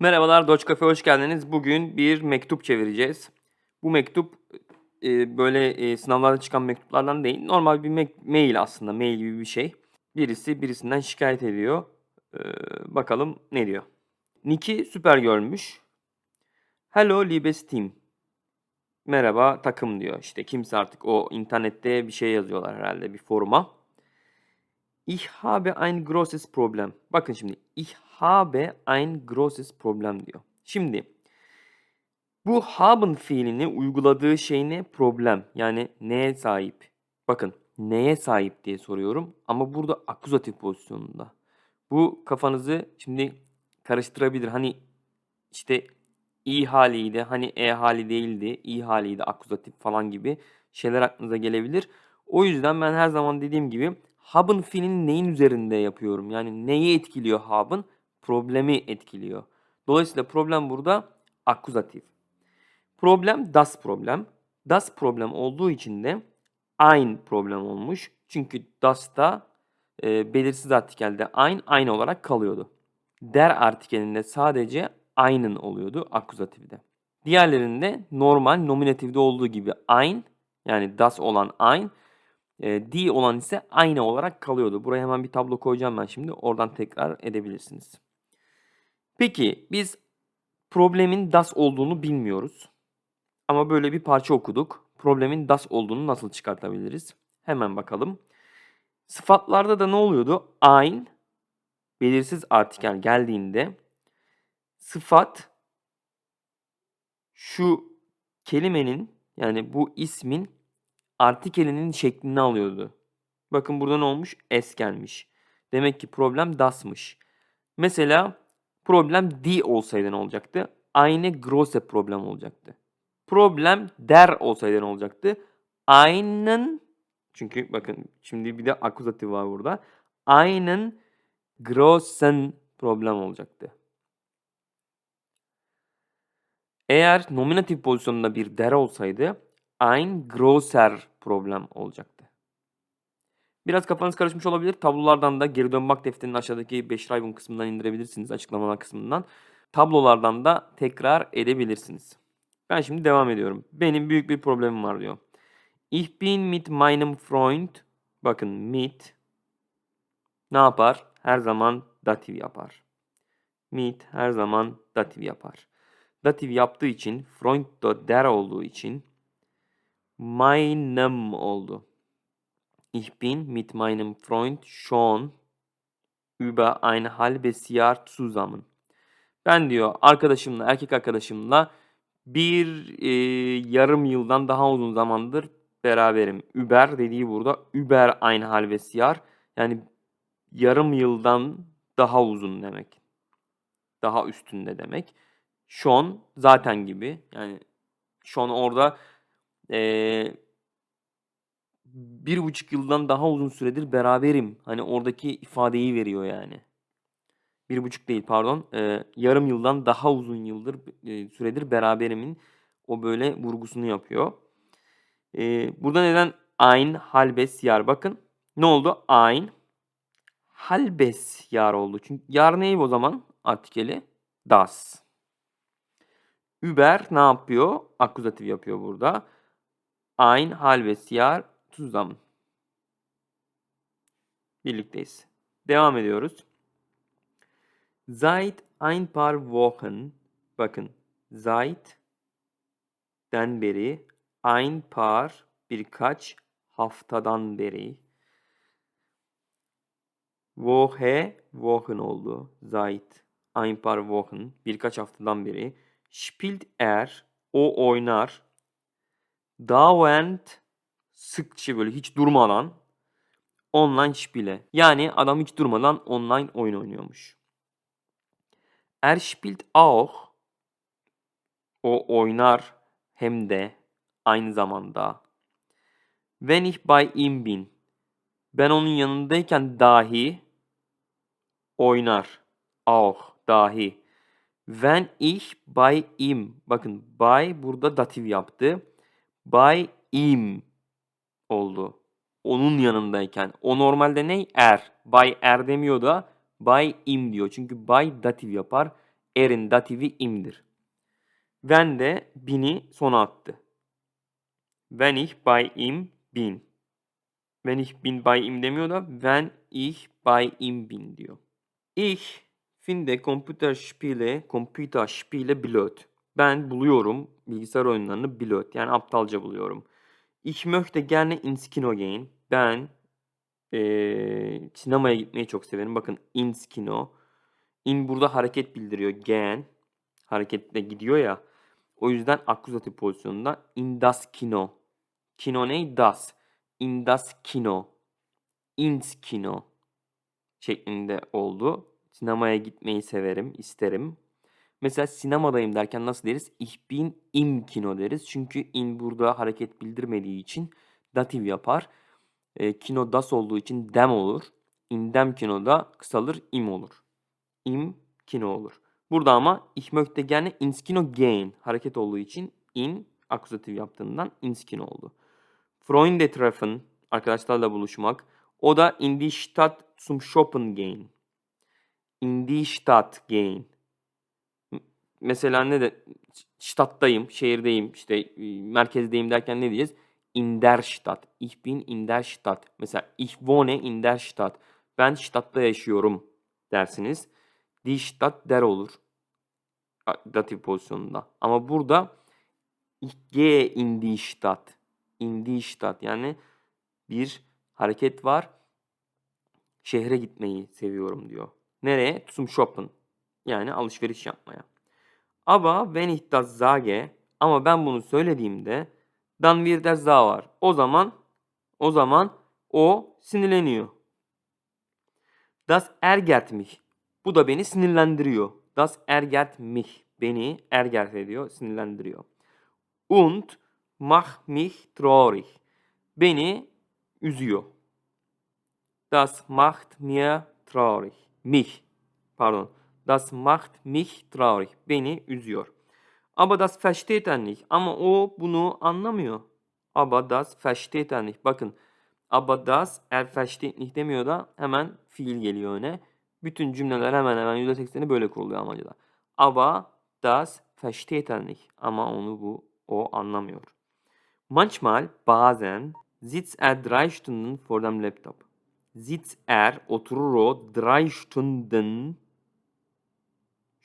Merhabalar Doç Cafe hoş geldiniz. Bugün bir mektup çevireceğiz. Bu mektup e, böyle e, sınavlarda çıkan mektuplardan değil. Normal bir mek- mail aslında. Mail gibi bir şey. Birisi birisinden şikayet ediyor. Ee, bakalım ne diyor. Nick'i süper görmüş. Hello liebes Team. Merhaba takım diyor. İşte kimse artık o internette bir şey yazıyorlar herhalde bir foruma. Ich habe ein großes Problem. Bakın şimdi. Ich habe ein großes Problem diyor. Şimdi bu haben fiilini uyguladığı şey ne? Problem. Yani neye sahip? Bakın neye sahip diye soruyorum ama burada akuzatif pozisyonunda. Bu kafanızı şimdi karıştırabilir. Hani işte i haliydi, hani e hali değildi, i haliydi, akuzatif falan gibi şeyler aklınıza gelebilir. O yüzden ben her zaman dediğim gibi hab'ın fiilini neyin üzerinde yapıyorum? Yani neyi etkiliyor hab'ın? Problemi etkiliyor. Dolayısıyla problem burada akuzatif. Problem das problem. Das problem olduğu için de ein problem olmuş. Çünkü das da e, belirsiz artikelde ein aynı olarak kalıyordu. Der artikelinde sadece einen oluyordu akuzatifde. Diğerlerinde normal nominatifde olduğu gibi ein yani das olan ein e, die olan ise aynı olarak kalıyordu. Buraya hemen bir tablo koyacağım ben şimdi. Oradan tekrar edebilirsiniz. Peki biz problemin das olduğunu bilmiyoruz. Ama böyle bir parça okuduk. Problemin das olduğunu nasıl çıkartabiliriz? Hemen bakalım. Sıfatlarda da ne oluyordu? Ein belirsiz artikel geldiğinde sıfat şu kelimenin yani bu ismin artikelinin şeklini alıyordu. Bakın burada ne olmuş? S gelmiş. Demek ki problem das'mış. Mesela problem die olsaydı ne olacaktı? Eine große problem olacaktı. Problem der olsaydı ne olacaktı? Einen çünkü bakın şimdi bir de akuzatif var burada. Einen großen problem olacaktı. Eğer nominatif pozisyonunda bir der olsaydı ein großer problem olacaktı. Biraz kafanız karışmış olabilir. Tablolardan da geri dön bak defterinin aşağıdaki 5 Raven kısmından indirebilirsiniz. Açıklamalar kısmından. Tablolardan da tekrar edebilirsiniz. Ben şimdi devam ediyorum. Benim büyük bir problemim var diyor. Ich bin mit meinem Freund. Bakın mit ne yapar? Her zaman datif yapar. Mit her zaman datif yapar. Datif yaptığı için Freund da der olduğu için meinem oldu. Ich bin mit meinem Freund schon über ein halbes Jahr zusammen. Ben diyor arkadaşımla, erkek arkadaşımla bir e, yarım yıldan daha uzun zamandır beraberim. Über dediği burada über ein halbes Jahr. Yani yarım yıldan daha uzun demek. Daha üstünde demek. Schon zaten gibi. Yani schon orada e, bir buçuk yıldan daha uzun süredir beraberim. Hani oradaki ifadeyi veriyor yani. Bir buçuk değil pardon. E, yarım yıldan daha uzun yıldır e, süredir beraberimin o böyle vurgusunu yapıyor. E, burada neden ein halbes yar bakın. Ne oldu? Ein halbes yar oldu. Çünkü yar neydi o zaman? Artikeli das. Über ne yapıyor? Akuzatif yapıyor burada. Ein halbes Jahr zusammen. Birlikteyiz. Devam ediyoruz. Seit ein paar Wochen bakın seit den beri ein paar birkaç haftadan beri Woche Wochen oldu. Seit ein paar Wochen birkaç haftadan beri spielt er o oynar dauernd sıkça böyle hiç durmadan online spiele. Yani adam hiç durmadan online oyun oynuyormuş. Er spielt auch o oynar hem de aynı zamanda. Wenn ich bei ihm bin ben onun yanındayken dahi oynar. Auch dahi. Wenn ich bei ihm bakın by burada datif yaptı by im oldu. Onun yanındayken. O normalde ne? Er. By er demiyor da by im diyor. Çünkü by datif yapar. Er'in dativi im'dir. Wenn de bin'i sona attı. Wenn ich bei ihm bin. Wenn ich bin bei ihm demiyor da wenn ich bei ihm bin diyor. Ich finde Computerspiele, Computerspiele blöd. Ben buluyorum bilgisayar oyunlarını blöd. Yani aptalca buluyorum. Ich möchte gerne ins Kino gehen. Ben eee, sinemaya gitmeyi çok severim. Bakın ins Kino. In burada hareket bildiriyor. Gehen. Hareketle gidiyor ya. O yüzden akuzatif pozisyonunda in das Kino. Kino ne? Das. In das Kino. Ins Kino şeklinde oldu. Sinemaya gitmeyi severim, isterim. Mesela sinemadayım derken nasıl deriz? Ich bin im Kino deriz. Çünkü in burada hareket bildirmediği için datif yapar. E, kino das olduğu için dem olur. In dem Kino'da kısalır im olur. Im Kino olur. Burada ama ich möchte gerne ins Kino gehen. Hareket olduğu için in akuzatif yaptığından ins Kino oldu. Freunde treffen, arkadaşlarla buluşmak. O da in die Stadt zum Shoppen gehen. In die Stadt gehen. Mesela ne de Stadttayım, şehirdeyim, işte merkezdeyim derken ne diyeceğiz? In der Stadt. Ich bin in der Stadt. Mesela ich wohne in der Stadt. Ben Stadt'ta yaşıyorum dersiniz. Die Stadt der olur. Datif pozisyonunda. Ama burada ich gehe in die Stadt. In die Stadt. Yani bir hareket var. Şehre gitmeyi seviyorum diyor. Nereye? Zum Shoppen. Yani alışveriş yapmaya. Aber wenn ich das sage ama ben bunu söylediğimde dann wird er sauer. O zaman o zaman o sinirleniyor. Das ärgert mich. Bu da beni sinirlendiriyor. Das ärgert mich. Beni ärgert ediyor, sinirlendiriyor. Und macht mich traurig. Beni üzüyor. Das macht mir traurig. Mich. Pardon. Das macht mich traurig. Beni üzüyor. Aber das versteht er nicht. Ama o bunu anlamıyor. Aber das versteht er nicht. Bakın. Aber das er versteht nicht demiyor da hemen fiil geliyor öne. Bütün cümleler hemen hemen %80'i böyle kuruluyor Almanca'da. Aber das versteht er nicht. Ama onu bu o anlamıyor. Manchmal bazen sitzt er drei Stunden vor dem Laptop. Sitzt er oturur o drei Stunden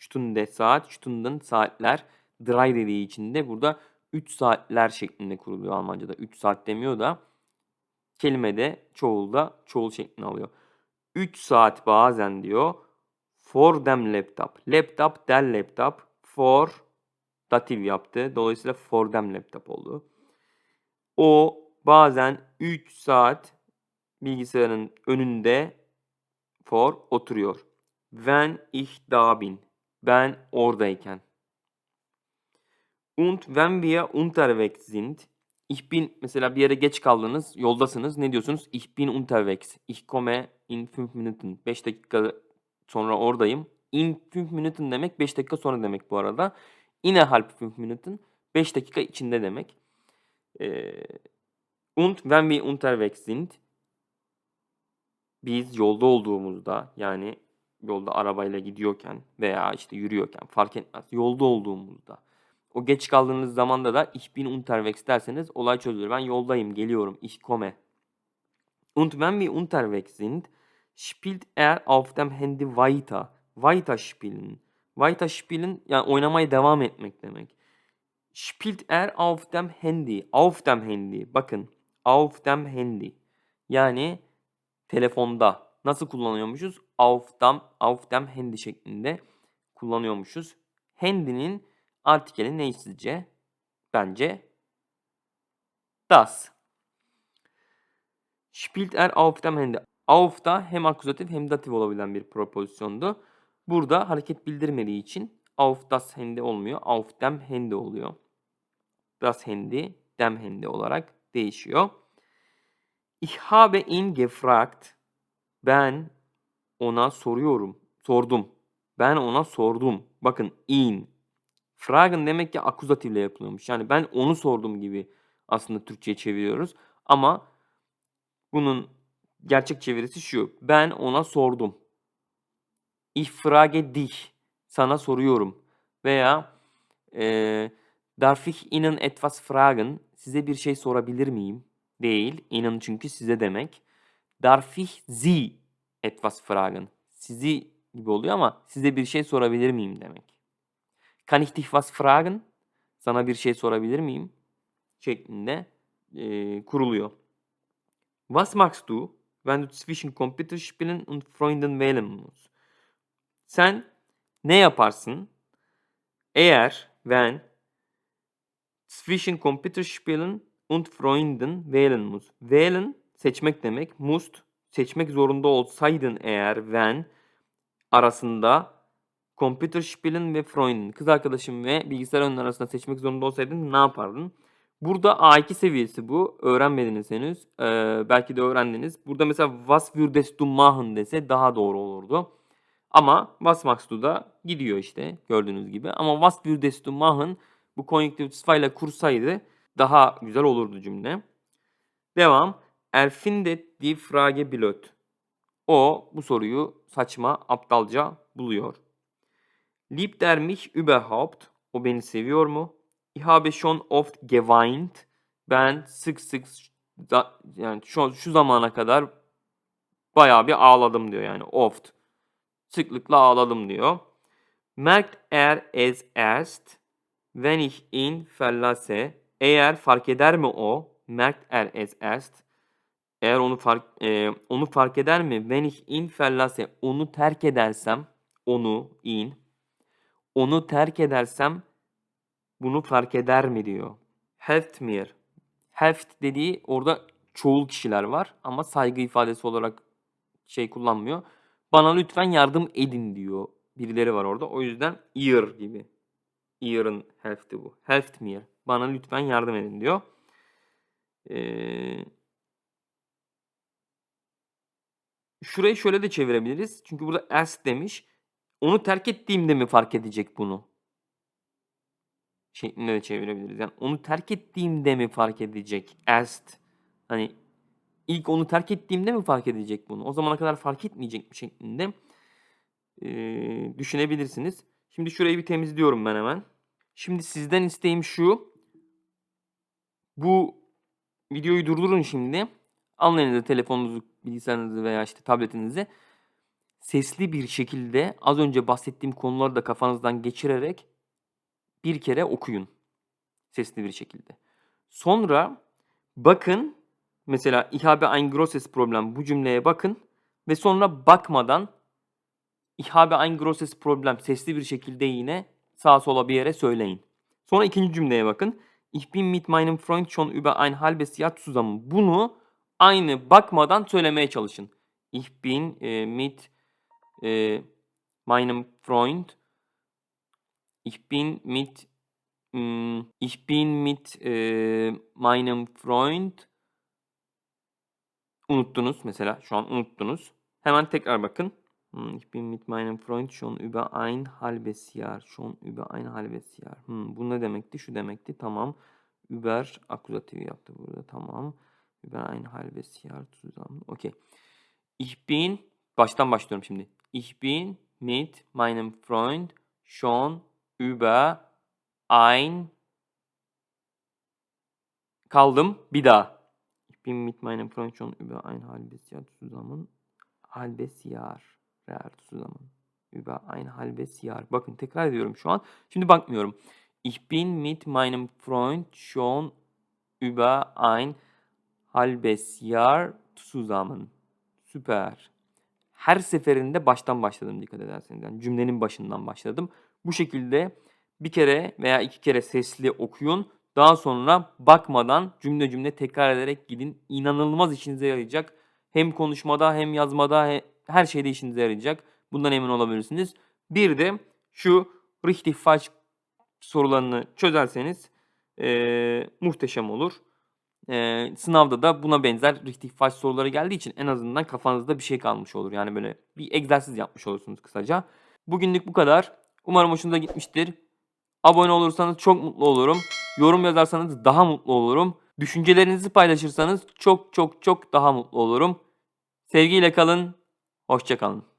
Stunde saat, Stunden saatler. Drei dediği için de burada 3 saatler şeklinde kuruluyor Almanca'da. 3 saat demiyor da kelimede çoğulda çoğul şeklini alıyor. 3 saat bazen diyor. For them laptop. Laptop der laptop. For datif yaptı. Dolayısıyla for them laptop oldu. O bazen 3 saat bilgisayarın önünde for oturuyor. When ich da bin. Ben oradayken. Und wenn wir unterwegs sind. Ich bin mesela bir yere geç kaldınız, yoldasınız. Ne diyorsunuz? Ich bin unterwegs. Ich komme in 5 Minuten. 5 dakika sonra oradayım. In 5 Minuten demek 5 dakika sonra demek bu arada. Innerhalb 5 Minuten 5 dakika içinde demek. Ee, und wenn wir unterwegs sind biz yolda olduğumuzda yani yolda arabayla gidiyorken veya işte yürüyorken fark etmez. Yolda olduğumuzda o geç kaldığınız zamanda da ich bin unterwegs derseniz olay çözülür. Ben yoldayım, geliyorum. Ich komme. Und wenn wir unterwegs sind, spielt er auf dem Handy weiter. Weiter spielen. Weiter spielen yani oynamaya devam etmek demek. Spielt er auf dem Handy. Auf dem Handy. Bakın. Auf dem Handy. Yani telefonda. Nasıl kullanıyormuşuz? Auf dem, auf dem Handy şeklinde kullanıyormuşuz. Handy'nin artikeli ne sizce? Bence das. Spielt er auf dem Handy. Auf da hem akuzatif hem datif olabilen bir propozisyondu. Burada hareket bildirmediği için auf das Handy olmuyor. Auf dem Handy oluyor. Das Handy, dem Handy olarak değişiyor. Ich habe ihn gefragt. Ben ona soruyorum. Sordum. Ben ona sordum. Bakın ihn. Fragen demek ki akuzatifle yapılıyormuş. Yani ben onu sordum gibi aslında Türkçe'ye çeviriyoruz. Ama bunun gerçek çevirisi şu. Ben ona sordum. Ich frage dich. Sana soruyorum. Veya eee Darf ich Ihnen etwas fragen? Size bir şey sorabilir miyim? Değil. Ihnen çünkü size demek. Darf ich Sie etwas fragen? Sizi gibi oluyor ama size bir şey sorabilir miyim demek. Kann ich dich was fragen? Sana bir şey sorabilir miyim? Şeklinde eee, kuruluyor. Was machst du, wenn du zwischen Computerspielen und Freunden wählen musst? Sen ne yaparsın eğer wenn zwischen Computerspielen und Freunden wählen musst? Wählen seçmek demek. Musst seçmek zorunda olsaydın eğer when arasında Computerspielen ve Freunden kız arkadaşım ve bilgisayar oyunları arasında seçmek zorunda olsaydın ne yapardın? Burada A2 seviyesi bu. Öğrenmediniz henüz. Ee, belki de öğrendiniz. Burada mesela Was würdest du machen dese daha doğru olurdu. Ama was machst du da gidiyor işte gördüğünüz gibi. Ama was würdest du machen bu konjunktif sıfayla kursaydı daha güzel olurdu cümle. Devam. Er findet die Frage blöd. O bu soruyu saçma, aptalca buluyor. Liebt er mich überhaupt? O beni seviyor mu? Ich habe schon oft geweint. Ben sık sık da- yani şu, şu zamana kadar bayağı bir ağladım diyor yani oft. Sıklıkla ağladım diyor. Merkt er es erst wenn ich ihn verlasse. Eğer fark eder mi o? Merkt er es erst. Eğer onu fark e, onu fark eder mi? Wenn ich ihn verlasse. Onu terk edersem, onu ihn onu terk edersem bunu fark eder mi diyor. Helft mir. Helft dediği orada çoğul kişiler var ama saygı ifadesi olarak şey kullanmıyor. Bana lütfen yardım edin diyor. Birileri var orada. O yüzden ihr gibi. Ihr'ın helfti bu. Helft mir. Bana lütfen yardım edin diyor. Ee, şurayı şöyle de çevirebiliriz. Çünkü burada erst demiş. Onu terk ettiğimde mi fark edecek bunu? Şeklinde de çevirebiliriz. Yani onu terk ettiğimde mi fark edecek? Erst. Hani ilk onu terk ettiğimde mi fark edecek bunu? O zamana kadar fark etmeyecek mi şeklinde eee, düşünebilirsiniz. Şimdi şurayı bir temizliyorum ben hemen. Şimdi sizden isteğim şu. Bu videoyu durdurun şimdi. Alın elinize telefonunuzu, bilgisayarınızı veya işte tabletinizi. Sesli bir şekilde az önce bahsettiğim konuları da kafanızdan geçirerek bir kere okuyun. Sesli bir şekilde. Sonra bakın mesela habe ein grosses Problem bu cümleye bakın ve sonra bakmadan habe ein grosses Problem sesli bir şekilde yine sağa sola bir yere söyleyin. Sonra ikinci cümleye bakın. Ich bin mit meinem Freund schon über ein halbes Jahr zusammen. Bunu aynı bakmadan söylemeye çalışın. Ich bin e, mit e, meinem Freund Ich bin mit mm, ich bin mit e, meinem Freund unuttunuz mesela şu an unuttunuz. Hemen tekrar bakın. Hmm, Ich bin mit meinem Freund schon über ein halbes Jahr. Schon über ein halbes Jahr. Hmm, bu ne demekti? Şu demekti. Tamam. Über akuzatifi yaptı burada. Tamam. Über ein halbes Jahr zusammen. Okey. Ich bin baştan başlıyorum şimdi. Ich bin mit meinem Freund schon über ein kaldım bir daha. Ich bin mit meinem Freund schon über ein halbes Jahr zusammen. Halbes Jahr. Jahr zusammen. Über ein halbes Jahr. Bakın tekrar ediyorum şu an. Şimdi bakmıyorum. Ich bin mit meinem Freund schon über ein halbes Jahr zusammen. Süper. Her seferinde baştan başladım dikkat ederseniz. Yani cümlenin başından başladım. Bu şekilde bir kere veya iki kere sesli okuyun. Daha sonra bakmadan cümle cümle tekrar ederek gidin. İnanılmaz işinize yarayacak. Hem konuşmada hem yazmada he- her şeyde işinize yarayacak. Bundan emin olabilirsiniz. Bir de şu richtig falsch sorularını çözerseniz eee, muhteşem olur. Eee, sınavda da buna benzer richtig falsch soruları geldiği için en azından kafanızda bir şey kalmış olur. Yani böyle bir egzersiz yapmış olursunuz kısaca. Bugünlük bu kadar. Umarım hoşunuza gitmiştir. Abone olursanız çok mutlu olurum. Yorum yazarsanız daha mutlu olurum. Düşüncelerinizi paylaşırsanız çok çok çok daha mutlu olurum. Sevgiyle kalın. Hoşça kalın.